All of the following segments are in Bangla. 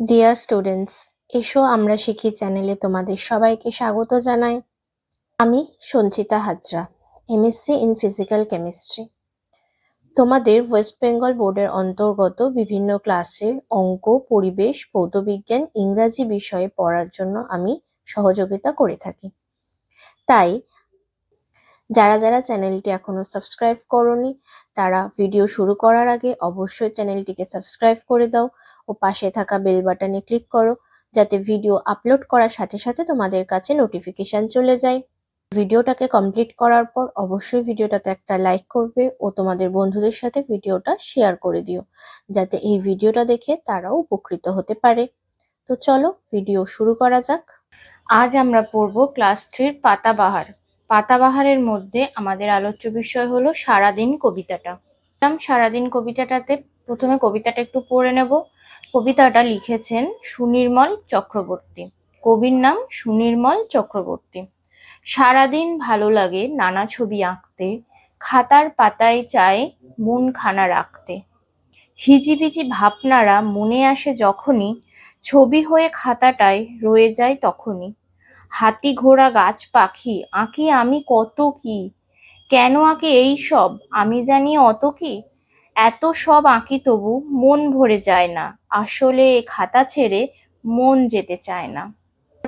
ডিয়ার স্টুডেন্টস এসো আমরা শিখি চ্যানেলে তোমাদের সবাইকে স্বাগত জানাই। আমি Sanchita Hazra MSc in physical chemistry তোমাদের ওয়েস্ট বেঙ্গল বোর্ডের অন্তর্গত বিভিন্ন ক্লাসের অঙ্ক, পরিবেশ, ভৌতবিজ্ঞান, ইংরাজি বিষয়ে পড়ার জন্য আমি সহযোগিতা করে থাকি। তাই যারা যারা চ্যানেলটি এখনও সাবস্ক্রাইব করনি, তারা ভিডিও শুরু করার আগে অবশ্যই চ্যানেলটিকে সাবস্ক্রাইব করে দাও ও পাশে থাকা বেল বাটনে ক্লিক করো যাতে ভিডিও আপলোড করার সাথে সাথে তোমাদের কাছে নোটিফিকেশন চলে যায়। ভিডিওটাকে কমপ্লিট করার পর অবশ্যই ভিডিওটাতে একটা লাইক করবে ও তোমাদের বন্ধুদের সাথে ভিডিওটা শেয়ার করে দিও, যাতে এই ভিডিওটা দেখে তারাও উপকৃত হতে পারে। তো চলো, ভিডিও শুরু করা যাক। আজ আমরা পড়ব ক্লাস থ্রির পাতাবাহার পাতাবাহারের মধ্যে আমাদের আলোচ্য বিষয় হলো সারাদিন কবিতাটা। সারাদিন কবিতাটাতে প্রথমে কবিতাটা একটু পড়ে নেব। কবিতাটা লিখেছেন সুনির্মল চক্রবর্তী। কবির নাম সুনির্মল চক্রবর্তী। সারাদিন ভালো লাগে নানা ছবি আঁকতে, খাতার পাতায় চায় মন খানা রাখতে। হিজিবিজি ভাবনারা মনে আসে যখনই, ছবি হয়ে খাতাটায় রয়ে যায় তখনই। হাতি ঘোড়া গাছ পাখি, আঁকি আমি কত কি? কেন আঁকি এই সব? আমি জানি অত কি? এত সব আঁকি তবু মন ভরে যায় না। আসলে খাতা ছেড়ে মন যেতে চায় না।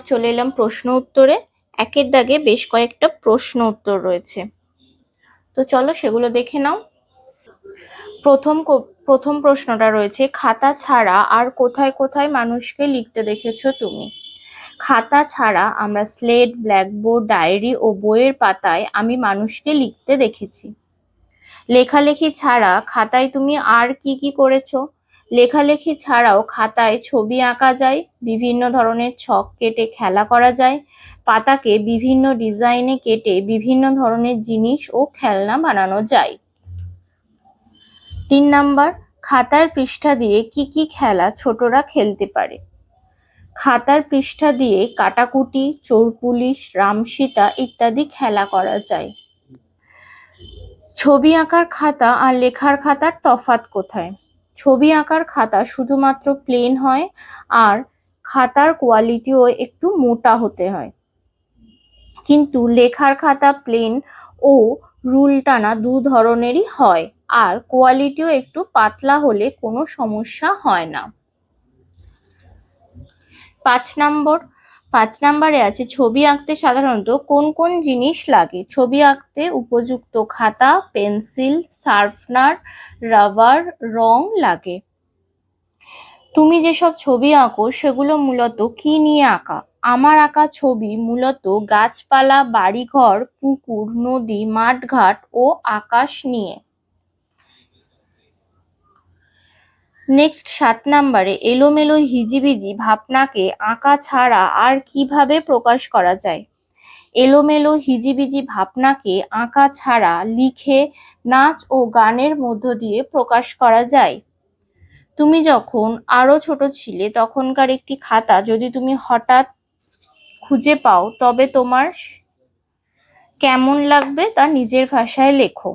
চলে এলাম প্রশ্ন উত্তরে। একের দাগে বেশ কয়েকটা প্রশ্ন উত্তর রয়েছে। তো চলো সেগুলো দেখে নাও। প্রথম প্রথম প্রশ্নটা রয়েছে, খাতা ছাড়া আর কোথায় কোথায় মানুষকে লিখতে দেখেছ তুমি? খাতা ছাড়া আমরা স্লেট, ব্ল্যাকবোর্ড, ডায়েরি ও বইয়ের পাতায় আমি মানুষকে লিখতে দেখেছি। লেখালেখি ছাড়া খাতায় তুমি আর কি কি করেছ? লেখালেখি ছাড়াও খাতায় ছবি আঁকা যায়, বিভিন্ন ধরনের ছক কেটে খেলা করা যায়, পাতাকে বিভিন্ন ডিজাইনে কেটে বিভিন্ন ধরনের জিনিস ও খেলনা বানানো যায়। তিন নাম্বার, খাতার পৃষ্ঠা দিয়ে কি কি খেলা ছোটরা খেলতে পারে? খাতার পৃষ্ঠা দিয়ে কাটাকুটি চোর পুলিশ রামসীতা ইত্যাদি খেলা করা যায়। ছবি আঁকার খাতা আর লেখার খাতার তফাত কোথায়? ছবি আঁকার খাতা শুধুমাত্র প্লেন হয় আর খাতার কোয়ালিটিও একটু মোটা হতে হয়। কিন্তু লেখার খাতা প্লেন ও রুল টানা দু ধরনেরই হয় আর কোয়ালিটিও একটু পাতলা হলে কোনো সমস্যা হয় না। পাঁচ নম্বর, পাঁচ নম্বরে আছে ছবি আঁকতে সাধারণত কোন কোন জিনিস লাগে? ছবি আঁকতে উপযুক্ত খাতা, পেন্সিল, শার্পনার, রাবার, রং লাগে। তুমি যেসব ছবি আঁকো সেগুলো মূলত কি নিয়ে আঁকা? আমার আঁকা ছবি মূলত গাছপালা, বাড়িঘর, পুকুর, নদী, মাঠঘাট ও আকাশ নিয়ে। নেক্সট সাত নাম্বারে এলোমেলো হিজিবিজি ভাবনাকে আঁকা ছাড়া আর কীভাবে প্রকাশ করা যায়? এলোমেলো হিজিবিজি ভাবনাকে আঁকা ছাড়া লিখে, নাচ ও গানের মধ্য দিয়ে প্রকাশ করা যায়। তুমি যখন আরও ছোট ছিলে, তখনকার একটি খাতা যদি তুমি হঠাৎ খুঁজে পাও, তবে তোমার কেমন লাগবে তা নিজের ভাষায় লেখো।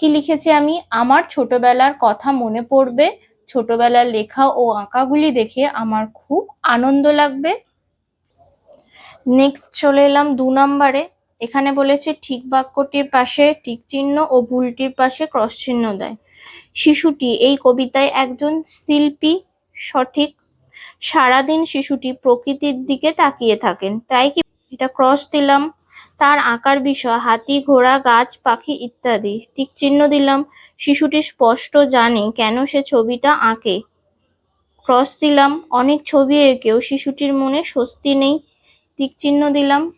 কি লিখেছি আমি? আমার ছোটবেলার কথা মনে পড়বে, ছোটবেলার লেখা ও আঁকাগুলি দেখে আমার খুব আনন্দ লাগবে। নেক্সট চলে এলাম দু নম্বরে। এখানে বলেছে, ঠিক বাক্যটির পাশে ঠিক চিহ্ন ও ভুলটির পাশে ক্রস চিহ্ন দেয়। শিশুটি, এই কবিতায় একজন শিল্পী সঠিক সারাদিন শিশুটি প্রকৃতির দিকে তাকিয়ে থাকেন। তাই কি এটা ক্রস দিলাম? তার আঁকার বিষয়, হাতি, ঘোড়া, গাছ, পাখি ইত্যাদি। টিক চিহ্ন দিলাম। শিশুটি স্পষ্ট জানে কেন সে ছবিটা আঁকে। ক্রস দিলাম। অনেক ছবি এঁকেও শিশুটির মনে স্বস্তি নেই। টিক চিহ্ন দিলাম।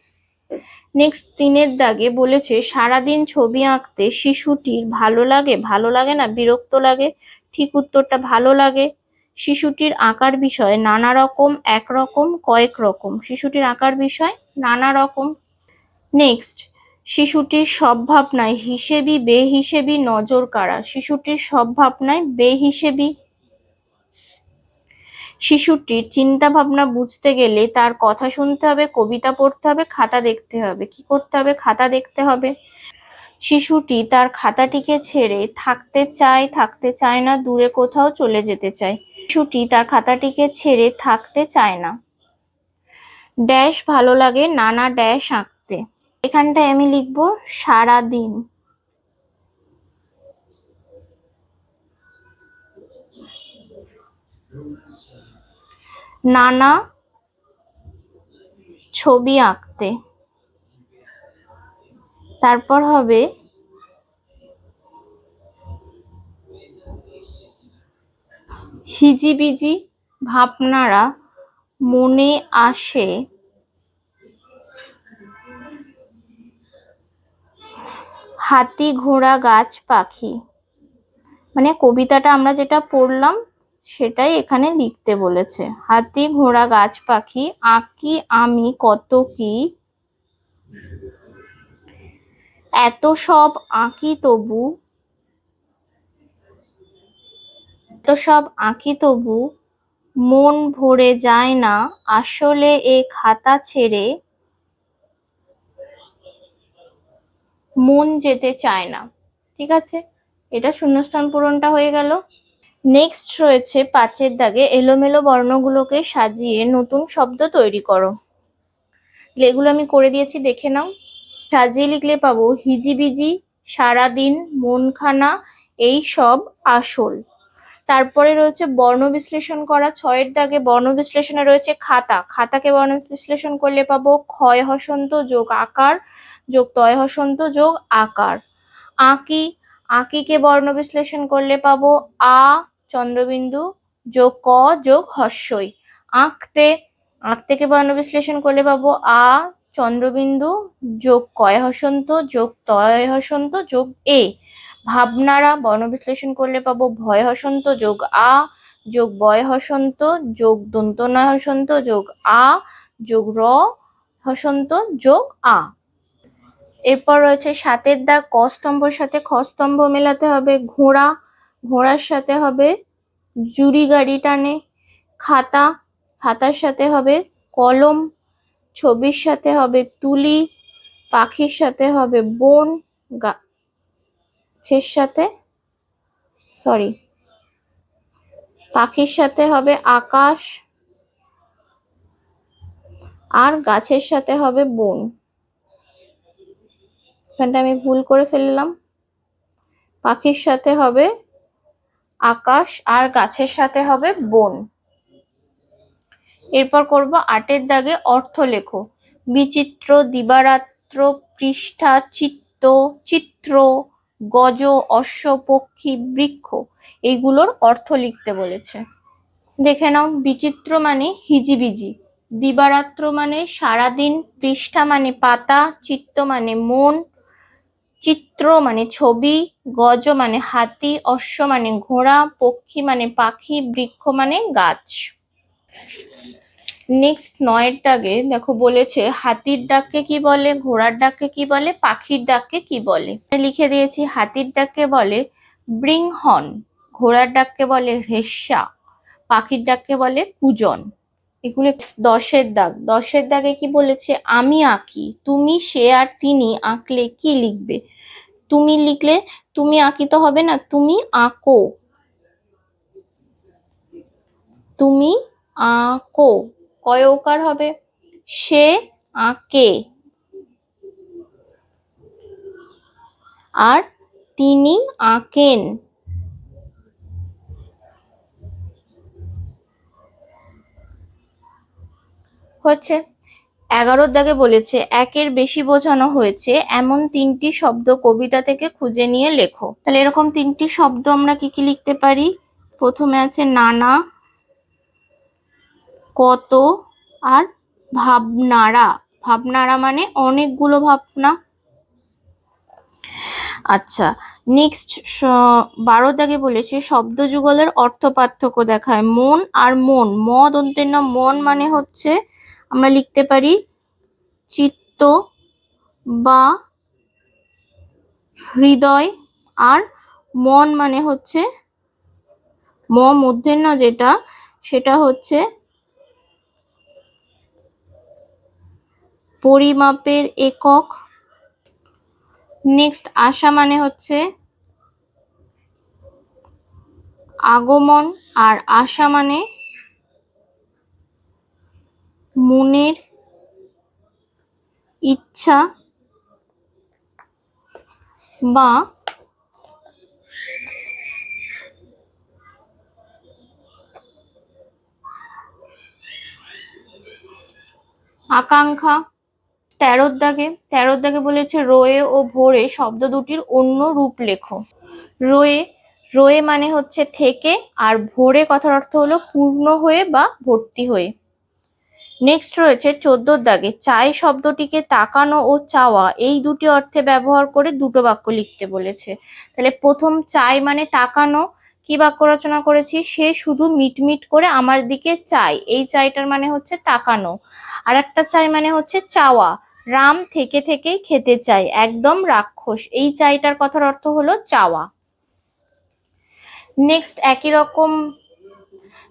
নেক্সট তিনের দাগে বলেছে, সারাদিন ছবি আঁকতে শিশুটির ভালো লাগে? ভালো লাগে না? বিরক্ত লাগে? ঠিক উত্তরটা, ভালো লাগে। শিশুটির আঁকার বিষয় নানা রকম, একরকম, কয়েক রকম। শিশুটির আঁকার বিষয় নানা রকম। নেক্সট শিশুটির সব ভাবনায় হিসেবি, বেহিসেবি নজর কাড়া শিশুটির সব ভাবনায় বেহিসেবি। শিশুটির চিন্তা ভাবনা বুঝতে গেলে তার কথা শুনতে হবে, কবিতা পড়তে হবে, খাতা দেখতে হবে। কি করতে হবে? খাতা দেখতে হবে। শিশুটি তার খাতাটিকে ছেড়ে থাকতে চায় থাকতে চায় না, দূরে কোথাও চলে যেতে চায়। শিশুটি তার খাতাটিকে ছেড়ে থাকতে চায় না। ড্যাশ ভালো লাগে, নানা ড্যাশ আঁকতে এখানটায় আমি লিখব সারা দিন নানা ছবি আঁকতে। তারপর হবে হিজিবিজি ভাবনারা মনে আসে হাতি, ঘোড়া, গাছ, পাখি। মানে কবিতাটা আমরা যেটা পড়লাম, সেটাই এখানে লিখতে বলেছে। হাতি, ঘোড়া, গাছ, পাখি, আঁকি, আমি, কত কি? এত সব আঁকি তবু, এত সব আঁকি তবু, মন ভরে যায় না। আসলে এ খাতা ছেড়ে মন যেতে চায় না। ঠিক আছে? এটা শূন্যস্থান পূরণটা হয়ে গেল। নেক্সট রয়েছে পাঁচের দাগে এলোমেলো বর্ণগুলোকে সাজিয়ে নতুন শব্দ তৈরি করো। এগুলো আমি করে দিয়েছি, দেখে নাও। সাজিয়ে লিখলে পাবো, হিজিবিজি, সারাদিন, মনখানা, এই সব আসল। তারপরে রয়েছে বর্ণ বিশ্লেষণ করা। ছয়ের দাগে বর্ণ বিশ্লেষণে রয়েছে খাতা। খাতাকে বর্ণ বিশ্লেষণ করলে পাবো ক্ষয় হসন্ত যোগ আকার যোগ তয় হসন্ত যোগ আকার। আঁকি, আঁকিকে বর্ণ বিশ্লেষণ করলে পাবো আ, চন্দ্রবিন্দু, যোগ ক, যোগ হস্যই। আঁকতে, আঁকতেকে বর্ণ বিশ্লেষণ করলে পাবো আ, চন্দ্রবিন্দু, যোগ কয় হসন্ত, যোগ তয় হসন্ত, যোগ এ। ভাবনারা বর্ণ বিশ্লেষণ করলে পাবো, ভয় হসন্ত যোগ আ, যোগ বয় হসন্ত, যোগ দন্তনয় হসন্ত, যোগ আ, যোগ র হসন্ত, যোগ আ। এরপর রয়েছে সাতের দাগ ক স্তম্ভর সাথে খ স্তম্ভ মেলাতে হবে, ঘোড়া, ঘোড়ার সাথে হবে, জুড়ি গাড়ি টানে, খাতা, খাতার সাথে হবে, কলম, ছবির সাথে হবে, তুলি, পাখির সাথে হবে, বন গাছের সাথে সরি পাখির সাথে হবে আকাশ, আর গাছের সাথে হবে বন। এখানটা আমি ভুল করে ফেললাম। পাখির সাথে হবে আকাশ, আর গাছের সাথে হবে বন। এরপর করব আটের দাগে অর্থ লেখো। বিচিত্র, দিবারাত্র, পৃষ্ঠা, চিত্ত, চিত্র গজ, অশ্ব, পক্ষী, বৃক্ষ এইগুলোর অর্থ লিখতে বলেছে। দেখে নাও, বিচিত্র মানে হিজিবিজি, দিবারাত্র মানে সারাদিন, পৃষ্ঠা মানে পাতা, চিত্ত মানে মন, চিত্র মানে ছবি, গজ মানে হাতি, অশ্ব মানে ঘোড়া, পক্ষী মানে পাখি, বৃক্ষ মানে গাছ। নেক্সট নয়ের ডাকে দেখো বলেছে, হাতির ডাককে কি বলে, ঘোড়ার ডাককে কি বলে, পাখির ডাককে কি বলে? লিখে দিয়েছি, হাতির ডাককে বলে ব্রিং হন ঘোড়ার ডাককে বলে রেশা পাখির ডাককে বলে কুজন। এগুলো দশের দাগ। দশের দাগে কি বলেছে, আমি আঁকি, তুমি, সে আর তিনি আঁকলে কি লিখবে? তুমি লিখলে, তুমি আঁকিতে হবে না, তুমি আঁকো। তুমি আঁকো। কয় ওকার হবে। সে আঁকে। আর তিনি আঁকেন। হচ্ছে, এগারোর দাগে বলেছে, একের বেশি বোঝানো হয়েছে, এমন তিনটি শব্দ কবিতা থেকে খুঁজে নিয়ে লেখো। তাহলে এরকম তিনটি শব্দ আমরা কি কি লিখতে পারি? প্রথমে আছে নানা কত আর ভাবনারা। ভাবনারা মানে অনেকগুলো ভাবনা। আচ্ছা নেক্সট বারো দাগে বলেছে, শব্দ যুগলের অর্থ পার্থক্য দেখায়। মন আর মন ম দন্তের মন মানে হচ্ছে, আমরা লিখতে পারি চিত্ত বা হৃদয়, আর মন মানে হচ্ছে, ম মূর্ধন্য যেটা, সেটা হচ্ছে পরিমাপের একক। নেক্সট আশা মানে হচ্ছে আগমন আর আশা মানে মনের ইচ্ছা বা আকাঙ্ক্ষা। তেরোর দাগে তেরোর দাগে বলেছে, রোয়ে ও ভোরে শব্দ দুটির অন্য রূপ লেখো। রোয়ে রোয়ে মানে হচ্ছে থেকে, আর ভোরে কথার অর্থ হলো পূর্ণ হয়ে বা ভর্তি হয়ে। নেক্সট রয়েছে চোদ্দোর দাগে, চাই শব্দটিকে তাকানো ও চাওয়া। এই দুটি অর্থে ব্যবহার করে দুটো বাক্য লিখতে বলেছে। তাহলে প্রথম চাই মানে তাকানো, কি বাক্য রচনা করেছি? সে শুধু মিটমিট করে আমার দিকে চাই এই চাইটার মানে হচ্ছে তাকানো। আর একটা চাই মানে হচ্ছে চাওয়া। রাম থেকে থেকেই খেতে চাই একদম রাক্ষস। এই চাইটার কথার অর্থ হলো চাওয়া। নেক্সট একই রকম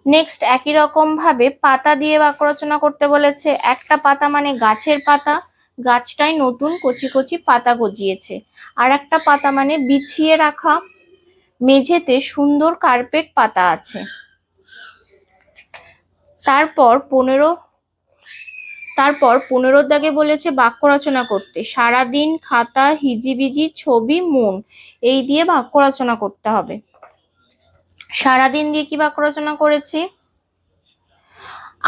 নেক্সট একই রকম ভাবে পাতা দিয়ে বাক্য রচনা করতে বলেছে। একটা পাতা মানে গাছের পাতা। গাছটাই নতুন কচি কচি পাতা গজিয়েছে। আর একটা পাতা মানে বিছিয়ে রাখা মেঝেতে সুন্দর কার্পেট পাতা আছে। তারপর পনেরো তারপর পনেরো দাগে বলেছে বাক্য রচনা করতে। সারাদিন খাতা, হিজিবিজি, ছবি, মন, এই দিয়ে বাক্য রচনা করতে হবে। সারাদিন দিয়ে কি বাক্য রচনা করেছি?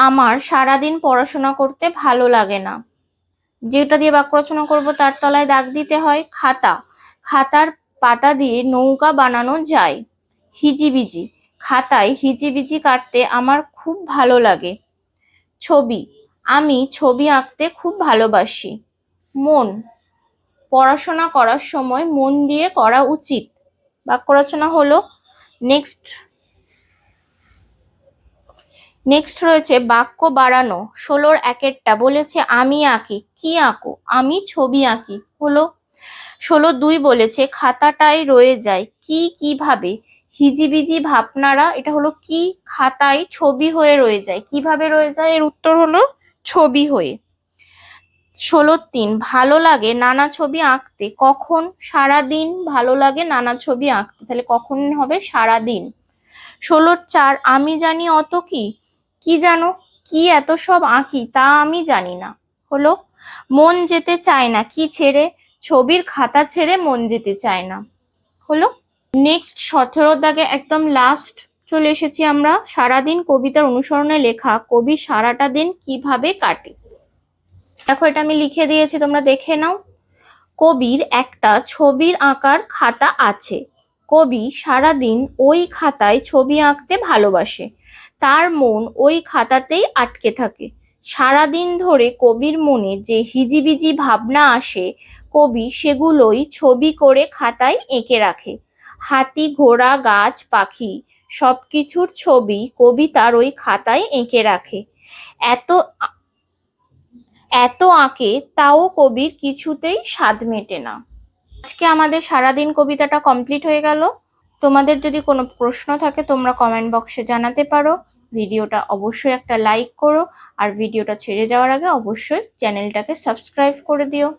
আমার সারাদিন পড়াশোনা করতে ভালো লাগে না। যেটা দিয়ে বাক্য রচনা করব তার তলায় দাগ দিতে হয়, খাতা। খাতার পাতা দিয়ে নৌকা বানানো যায়, হিজিবিজি। খাতায় হিজিবিজি কাটতে আমার খুব ভালো লাগে। ছবি। আমি ছবি আঁকতে খুব ভালোবাসি। মন, পড়াশোনা করার সময় মন দিয়ে করা উচিত। বাক্য রচনা হলো, নেক্সট নেক্সট রয়েছে বাক্য বাড়ানো। ষোলোর একেরটা বলেছে, আমি আঁকি। কি আঁকো? আমি ছবি আঁকি। হলো, ষোলো দুই বলেছে খাতাটায় রয়ে যায়। কি কীভাবে? হিজিবিজি ভাবনারা, এটা হলো, কি খাতায় ছবি হয়ে রয়ে যায়? কীভাবে রয়ে যায়? এর উত্তর হলো ছবি হয়ে ষোলো তিন, ভালো লাগে নানা ছবি আঁকতে। কখন সারা দিন ভালো লাগে নানা ছবি আঁকতে? তাহলে কখন হবে সারা দিন ষোলোর চার, আমি জানি অত কি? কি জানো? কি এত সব আঁকি তা আমি জানি না। হলো, মন যেতে চায় না, কি ছেড়ে? ছবির খাতা ছেড়ে মন যেতে চায় না। হলো নেক্সট সতেরো দাগে একদম লাস্ট চলে এসেছি আমরা সারাদিন কবিতার অনুসরণে লেখা কবি সারাটা দিন কীভাবে কাটে। দেখো, এটা আমি লিখে দিয়েছি, তোমরা দেখে নাও। কবির একটা ছবির আঁকার খাতা আছে। কবি সারাদিন ওই খাতায় ছবি আঁকতে ভালোবাসে। তার মন ওই খাতাতেই আটকে থাকে। সারাদিন ধরে কবির মনে যে হিজিবিজি ভাবনা আসে, কবি সেগুলোই ছবি করে খাতায় এঁকে রাখে। হাতি, ঘোড়া, গাছ, পাখি সবকিছুর ছবি কবি তার ওই খাতায় এঁকে রাখে। এত এত আঁকে তাও কবির কিছুতেই স্বাদ মেটে না। আজকে আমাদের সারাদিন কবিতাটা কমপ্লিট হয়ে গেল। তোমাদের যদি কোনো প্রশ্ন থাকে তোমরা কমেন্ট বক্সে জানাতে পারো। ভিডিওটা অবশ্যই একটা লাইক করো। আর ভিডিওটা ছেড়ে যাওয়ার আগে অবশ্যই চ্যানেলটাকে সাবস্ক্রাইব করে দিও।